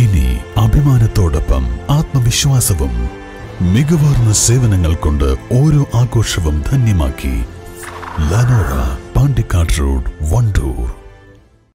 ഇനി അഭിമാനത്തോടൊപ്പം ആത്മവിശ്വാസവും മികവാർന്ന സേവനങ്ങൾ കൊണ്ട് ഓരോ ആഘോഷവും ധന്യമാക്കി ലനോറ പാണ്ടിക്കാട് റോഡ് വണ്ടൂർ.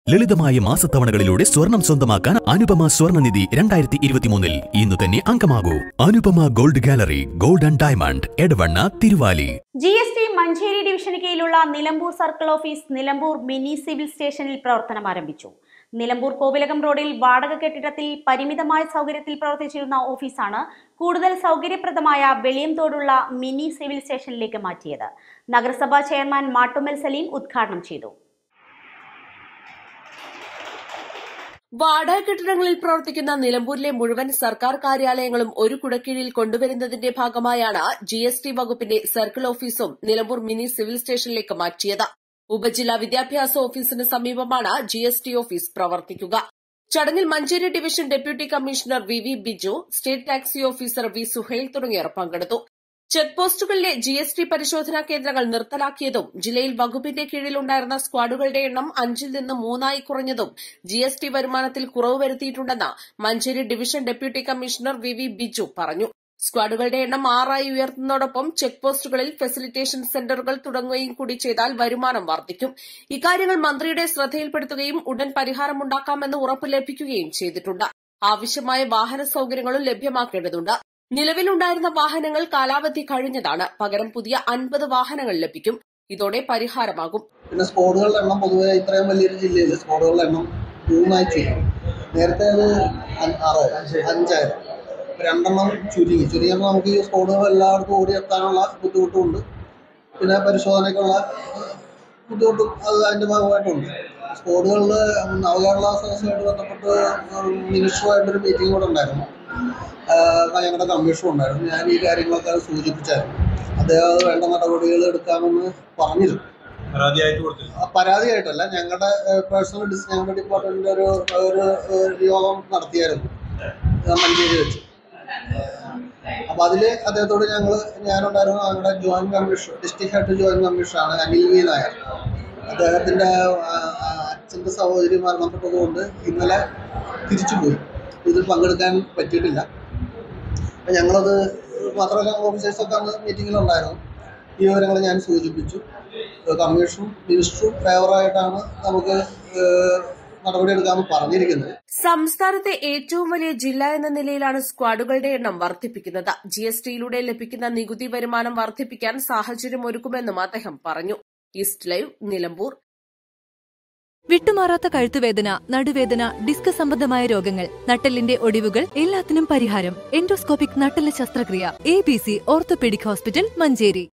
ലളിതമായ മാസത്തവണകളിലൂടെ സ്വർണം സ്വന്തമാക്കാൻ അനുപമ സ്വർണനിധി രണ്ടായിരത്തി ഇരുപത്തിമൂന്നിൽ ഇന്ന് തന്നെ അംഗമാകൂ. Anupama gold gallery gold and diamond Edavanna Thiruvali. G S T Manjeri ഡിവിഷന് കീഴിലുള്ള Nilambur circle office Nilambur mini civil സ്റ്റേഷനിൽ പ്രവർത്തനം ആരംഭിച്ചു. നിലമ്പൂർ കോവിലകം റോഡിൽ വാടക കെട്ടിടത്തിൽ പരിമിതമായ സൗകര്യത്തിൽ പ്രവർത്തിച്ചിരുന്ന ഓഫീസാണ് കൂടുതൽ സൗകര്യപ്രദമായ വെളിയംതോടുള്ള മിനി സിവിൽ സ്റ്റേഷനിലേക്ക് മാറ്റിയത്. നഗരസഭാ ചെയർമാൻ മാട്ടുമൽ സലീം ഉദ്ഘാടനം ചെയ്തു. വാടക കെട്ടിടങ്ങളിൽ പ്രവർത്തിക്കുന്ന നിലമ്പൂരിലെ മുഴുവൻ സർക്കാർ കാര്യാലയങ്ങളും ഒരു കുടക്കീഴിൽ കൊണ്ടുവരുന്നതിന്റെ ഭാഗമായാണ് ജി വകുപ്പിന്റെ സർക്കിൾ ഓഫീസും നിലമ്പൂർ മിനി സിവിൽ സ്റ്റേഷനിലേക്ക് മാറ്റിയത്. ഉപജില്ലാ വിദ്യാഭ്യാസ ഓഫീസിന് സമീപമാണ് ജി എസ് ടി ഓഫീസ് പ്രവർത്തിക്കുക. ചടങ്ങിൽ Manjeri division deputy commissioner V V Biju state tax officer V Suhail തുടങ്ങിയവർ പങ്കെടുത്തു. ചെക്ക് പോസ്റ്റുകളിലെ ജി എസ് ടി പരിശോധനാ കേന്ദ്രങ്ങൾ നിർത്തലാക്കിയതും ജില്ലയിൽ വകുപ്പിന്റെ കീഴിലുണ്ടായിരുന്ന സ്ക്വാഡുകളുടെ എണ്ണം അഞ്ചിൽ നിന്ന് മൂന്നായി കുറഞ്ഞതും ജി എസ് ടി വരുമാനത്തിൽ കുറവ് വരുത്തിയിട്ടുണ്ടെന്ന് Manjeri division deputy commissioner V V Biju പറഞ്ഞു. സ്ക്വാഡുകളുടെ എണ്ണം ആറായി ഉയർത്തുന്നതോടൊപ്പം ചെക്ക് പോസ്റ്റുകളിൽ ഫെസിലിറ്റേഷൻ സെന്ററുകൾ തുടങ്ങുകയും കൂടി ചെയ്താൽ വരുമാനം വർദ്ധിക്കും. ഇക്കാര്യങ്ങൾ മന്ത്രിയുടെ ശ്രദ്ധയിൽപ്പെടുത്തുകയും ഉടൻ പരിഹാരമുണ്ടാക്കാമെന്ന് ഉറപ്പ് ലഭിക്കുകയും ചെയ്തിട്ടുണ്ട്. ആവശ്യമായ വാഹന സൌകര്യങ്ങളും ലഭ്യമാക്കേണ്ടതുണ്ട്. നിലവിലുണ്ടായിരുന്ന വാഹനങ്ങൾ കാലാവധി കഴിഞ്ഞതാണ്. പകരം പുതിയ അൻപത് വാഹനങ്ങൾ ലഭിക്കും. ഇതോടെ പരിഹാരമാകും. പിന്നെ സ്ക്വാഡുകളുടെ എണ്ണം പൊതുവെ ഇത്രയും വലിയൊരു ജില്ലയിൽ സ്ക്വാഡുകളുടെ എണ്ണം മൂന്നായി ചെയ്യും നേരത്തെ അത് അ- ആറായിരുന്നു അഞ്ചായിരുന്നു ഇപ്പൊ രണ്ടെണ്ണം ചുരുങ്ങി. ചുരുങ്ങിയപ്പോൾ നമുക്ക് ഈ സ്കോഡുകൾ എല്ലായിടത്തും ഓടിയെത്താനുള്ള ബുദ്ധിമുട്ടുമുണ്ട്. പിന്നെ പരിശോധനയ്ക്കുള്ള ബുദ്ധിമുട്ടും അത് അതിന്റെ ഭാഗമായിട്ടുണ്ട്. സ്കോഡുകളിൽ നവകേരള സദസ്സുമായിട്ട് ബന്ധപ്പെട്ട് മിനിസ്റ്ററുമായിട്ടൊരു മീറ്റിംഗ് കൂടെ ഉണ്ടായിരുന്നു. ഞങ്ങളുടെ കമ്മീഷൻ ഉണ്ടായിരുന്നു. ഞാൻ ഈ കാര്യങ്ങളൊക്കെ സൂചിപ്പിച്ചായിരുന്നു. അദ്ദേഹം അത് വേണ്ട നടപടികൾ എടുക്കാമെന്ന് പറഞ്ഞിരുന്നു. പരാതിയായിട്ടല്ല. ഞങ്ങളുടെ പേഴ്സണൽ ഡിസ് ഞങ്ങളുടെ ഡിപ്പാർട്ട്മെന്റിന്റെ ഒരു ഒരു യോഗം നടത്തിയായിരുന്നു. മഞ്ചേരി വെച്ച്. അപ്പൊ അതിൽ അദ്ദേഹത്തോട് ഞങ്ങൾ ഞാനുണ്ടായിരുന്നു ഞങ്ങളുടെ joint commission district head joint കമ്മീഷനാണ് അനിൽ വി നായർ അദ്ദേഹത്തിന്റെ അച്ഛന്റെ സഹോദരി മരണപ്പെട്ടതുകൊണ്ട് ഇന്നലെ തിരിച്ചുപോയി ഇതിൽ പങ്കെടുക്കാൻ പറ്റിയിട്ടില്ല. അപ്പൊ ഞങ്ങളത് മാത്രമല്ല ഓഫീസേഴ്സൊക്കെ അന്ന് മീറ്റിങ്ങിലുണ്ടായിരുന്നു ഈ വിവരങ്ങൾ ഞാൻ സൂചിപ്പിച്ചു. കമ്മീഷനും മിനിസ്റ്ററും ഫേവറായിട്ടാണ് നമുക്ക് നടപടിയെടുക്കാമെന്ന് പറഞ്ഞിരിക്കുന്നത്. സംസ്ഥാനത്തെ ഏറ്റവും വലിയ ജില്ല എന്ന നിലയിലാണ് സ്ക്വാഡുകളുടെ എണ്ണം വർദ്ധിപ്പിക്കുന്നത്. ജി എസ് ടിയിലൂടെ ലഭിക്കുന്ന നികുതി വരുമാനം വർദ്ധിപ്പിക്കാൻ സാഹചര്യം ഒരുക്കുമെന്നും അദ്ദേഹം പറഞ്ഞു. East live Nilambur. വിട്ടുമാറാത്ത കഴുത്തുവേദന നടുവേദന ഡിസ്ക് സംബന്ധമായ രോഗങ്ങൾ നട്ടലിന്റെ ഒടിവുകൾ എല്ലാത്തിനും പരിഹാരം. എൻഡോസ്കോപ്പിക് നട്ടെല്ല് ശസ്ത്രക്രിയ. A B C orthopaedic hospital Manjeri.